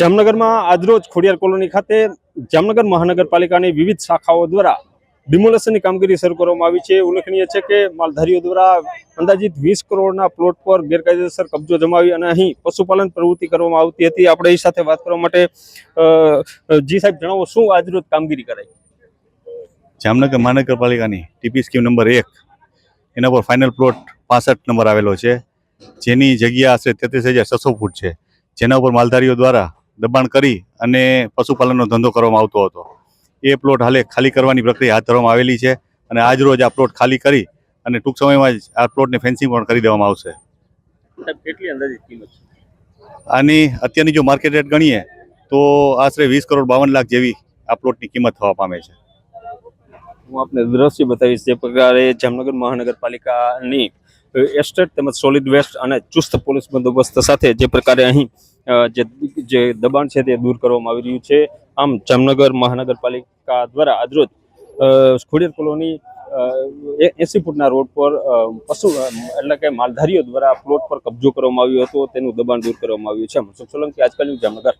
જામનગરમાં આજરોજ ખોડિયાર કોલોની ખાતે જામનગર મહાનગરપાલિકાની વિવિધ શાખાઓ દ્વારા ડિમોલેશનની કામગીરી શરૂ કરવામાં આવી છે. ઉલ્લેખનીય છે કે માલધારીઓ દ્વારા અંદાજિત વીસ કરોડના પ્લોટ પર ગેરકાયદેસર કબજો જમાવી અને અહીં પશુપાલન પ્રવૃત્તિ કરવામાં આવતી હતી. આપણે એ સાથે વાત કરવા માટે જી સાહેબ, જણાવો શું આજરોજ કામગીરી કરાઈ? જામનગર મહાનગરપાલિકાની ટીપી સ્કીમ નંબર એક, એના પર ફાઇનલ પ્લોટ પાસઠ નંબર આવેલો છે. જેની જગ્યા આશરે તેત્રીસ હજાર છસો ફૂટ છે. જેના ઉપર માલધારીઓ દ્વારા દબાણ કરી અને પશુપાલનનો ધંધો કરવામાં આવતો હતો. એ પ્લોટ હાલે ખાલી કરવાની પ્રક્રિયા હાથ ધરવામાં આવેલી છે અને આજ રોજ આ પ્લોટ ખાલી કરી અને ટૂંક સમયમાં જ આ પ્લોટને ફેન્સિંગ પણ કરી દેવામાં આવશે. કેટલી અંદાજિત કિંમત છે? આની અત્યારની જો માર્કેટ રેટ ગણીએ તો આશરે વીસ કરોડ બાવન લાખ જેવી આ પ્લોટની કિંમત થવા પામે છે. હું આપને દ્રશ્ય બતાવીશ જે પ્રકારે જામનગર મહાનગરપાલિકાની એસ્ટેટ તેમજ સોલિડ વેસ્ટ અને ચુસ્ત પોલીસ બંદોબસ્ત સાથે જે પ્રકારે અહીં જે દબાણ છે તે દૂર કરવામાં આવી રહ્યું છે. આમ જામનગર મહાનગરપાલિકા દ્વારા આજરોજ ખોડિયાર કોલોની એસી ફૂટના રોડ પર પશુ એટલે કે માલધારીઓ દ્વારા પ્લોટ પર કબજો કરવામાં આવ્યો હતો. તેનું દબાણ દૂર કરવામાં આવ્યું છે. મનસુખ સોલંકી આજકાલ જામનગર